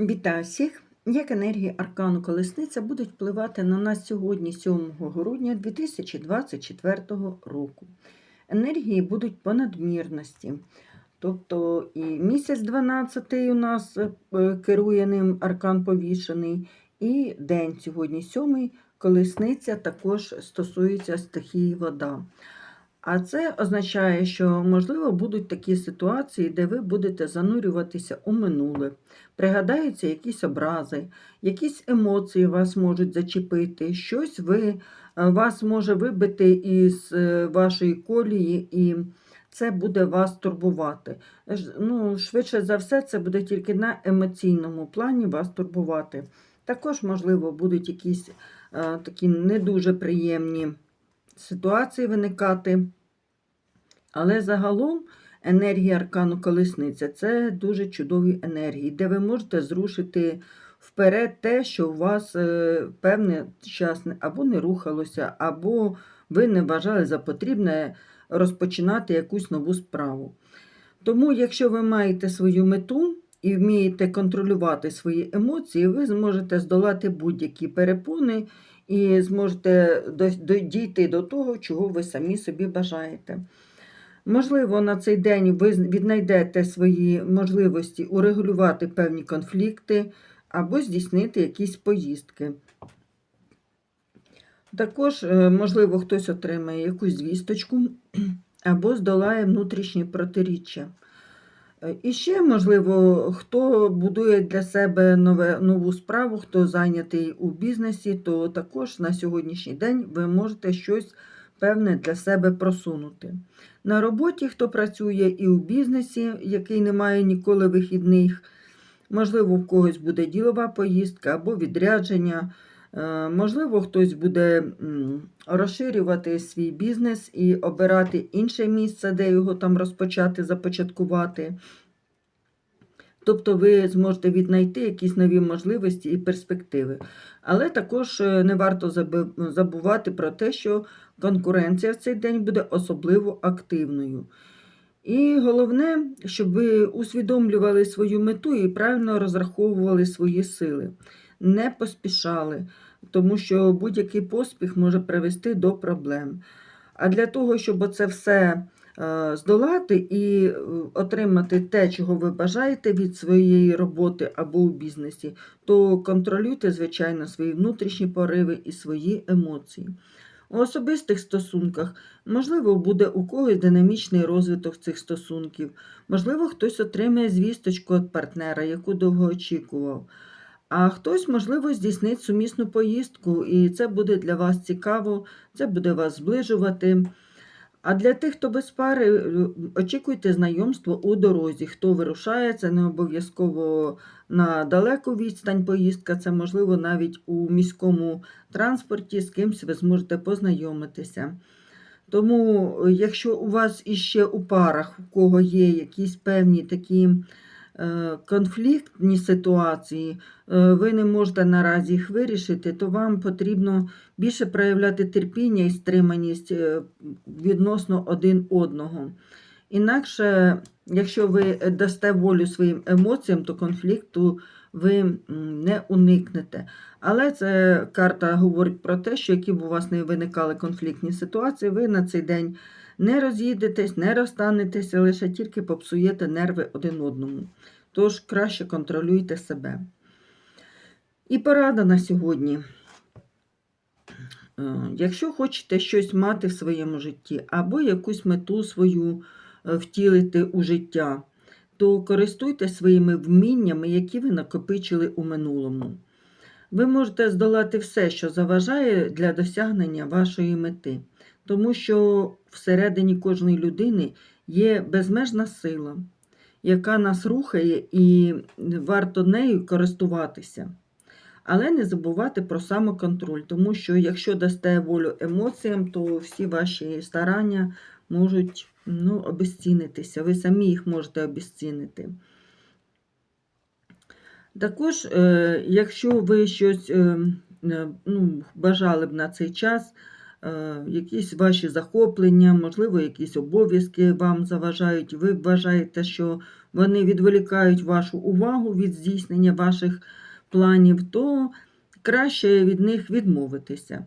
Вітаю всіх! Як енергії аркану Колесниця будуть впливати на нас сьогодні, 7 грудня 2024 року. Енергії будуть по надмірності. Тобто і місяць 12 у нас е, керує ним аркан повішений, і день сьогодні 7 колесниця також стосується стихії вода. А це означає, що, можливо, будуть такі ситуації, де ви будете занурюватися у минуле, пригадаються якісь образи, якісь емоції вас можуть зачепити, щось ви, е, вас може вибити із е, вашої колії, і це буде вас турбувати. Ну, швидше за все, це буде тільки на емоційному плані вас турбувати. Також, можливо, будуть якісь е, такі не дуже приємні ситуації виникати. Але загалом енергія аркану колесниця це дуже чудові енергії, де ви можете зрушити вперед те, що у вас е, певний час або не рухалося, або ви не вважали за потрібне розпочинати якусь нову справу. Тому, якщо ви маєте свою мету і вмієте контролювати свої емоції, ви зможете здолати будь-які перепони і зможете дійти до того, чого ви самі собі бажаєте. Можливо, на цей день ви віднайдете свої можливості урегулювати певні конфлікти або здійснити якісь поїздки. Також, е, можливо, хтось отримає якусь звісточку або здолає внутрішні протиріччя. Е, І ще, можливо, хто будує для себе нове, нову справу, хто зайнятий у бізнесі, то також на сьогоднішній день ви можете щось певне для себе просунути. На роботі, хто працює і у бізнесі, який не має ніколи вихідних, можливо, в когось буде ділова поїздка або відрядження. Е, Можливо, хтось буде розширювати свій бізнес і обирати інше місце, де його там розпочати, започаткувати. Тобто ви зможете віднайти якісь нові можливості і перспективи. Але також е, не варто забувати про те, що конкуренція в цей день буде особливо активною. І головне, щоб ви усвідомлювали свою мету і правильно розраховували свої сили, не поспішали, тому що будь-який поспіх може привести до проблем. А для того, щоб це все здолати і е, отримати те, чого ви бажаєте від своєї роботи або у бізнесі, то контролюйте, звичайно, свої внутрішні пориви і свої емоції. У особистих стосунках, можливо, буде у когось динамічний розвиток цих стосунків, можливо, хтось отримає звісточку від партнера, яку довго очікував. А хтось, можливо, здійснить сумісну поїздку, і це буде для вас цікаво, це буде вас зближувати. А для тих, хто без пари, е, очікуйте знайомство у дорозі. Хто вирушає, це не обов'язково на далеку відстань поїздка, це можливо навіть у міському транспорті з кимсь ви зможете познайомитися. Тому, е, якщо у вас іще у парах, у кого є якісь певні такі конфліктні ситуації, е, ви не можете наразі їх вирішити, то вам потрібно більше проявляти терпіння і стриманість е, відносно один одного. Інакше, якщо ви дасте волю своїм емоціям, то конфлікту ви не уникнете. Але це карта говорить про те, що які б у вас не виникали конфліктні ситуації, ви на цей день не роз'їдетесь, не розстанетеся, лише тільки попсуєте нерви один одному. Тож краще контролюйте себе. І порада на сьогодні. Е, Якщо хочете щось мати в своєму житті, або якусь мету свою е, втілити у життя, то користуйтесь своїми вміннями, які ви накопичили у минулому. Ви можете здолати все, що заважає для досягнення вашої мети, тому що всередині кожної людини є безмежна сила, яка нас рухає, і варто нею користуватися. Але не забувати про самоконтроль, тому що якщо дасте волю емоціям, то всі ваші старання можуть ну, обезцінитися. Ви самі їх можете обезцінити. Також, е, якщо ви щось е, е, ну, бажали б на цей час якісь ваші захоплення, можливо, якісь обов'язки вам заважають. Ви вважаєте, що вони відволікають вашу увагу від здійснення ваших планів, то краще від них відмовитися.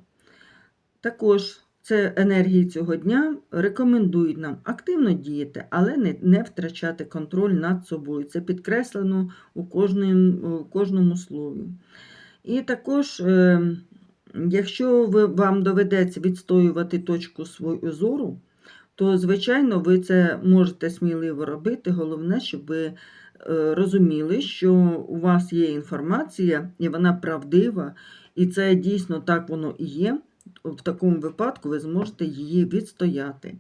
Також це енергії цього дня рекомендують нам активно діяти, але не, не втрачати контроль над собою. Це підкреслено у кожному, у кожному слові. І також, е, якщо ви, вам доведеться відстоювати точку свою зору, то, звичайно, ви це можете сміливо робити. Головне, щоб ви е, розуміли, що у вас є інформація, і вона правдива, і це дійсно так воно і є. В такому випадку ви зможете її відстояти.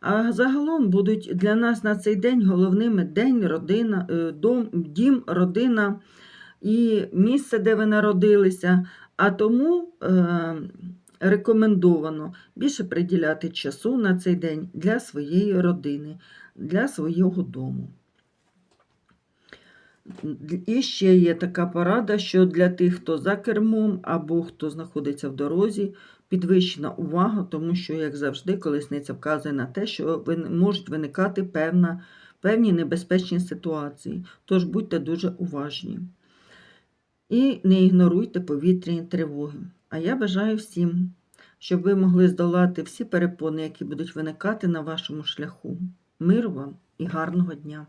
А загалом будуть для нас на цей день головними день, родина, е, дом, дім, родина і місце, де ви народилися. А тому е, рекомендовано більше приділяти часу на цей день для своєї родини, для свого дому. І ще є така порада, що для тих, хто за кермом або хто знаходиться в дорозі, підвищена увага, тому що, як завжди, колесниця вказує на те, що можуть виникати певна, певні небезпечні ситуації. Тож будьте дуже уважні. І не ігноруйте повітряні тривоги. А я бажаю всім, щоб ви могли здолати всі перепони, які будуть виникати на вашому шляху. Миру вам і гарного дня!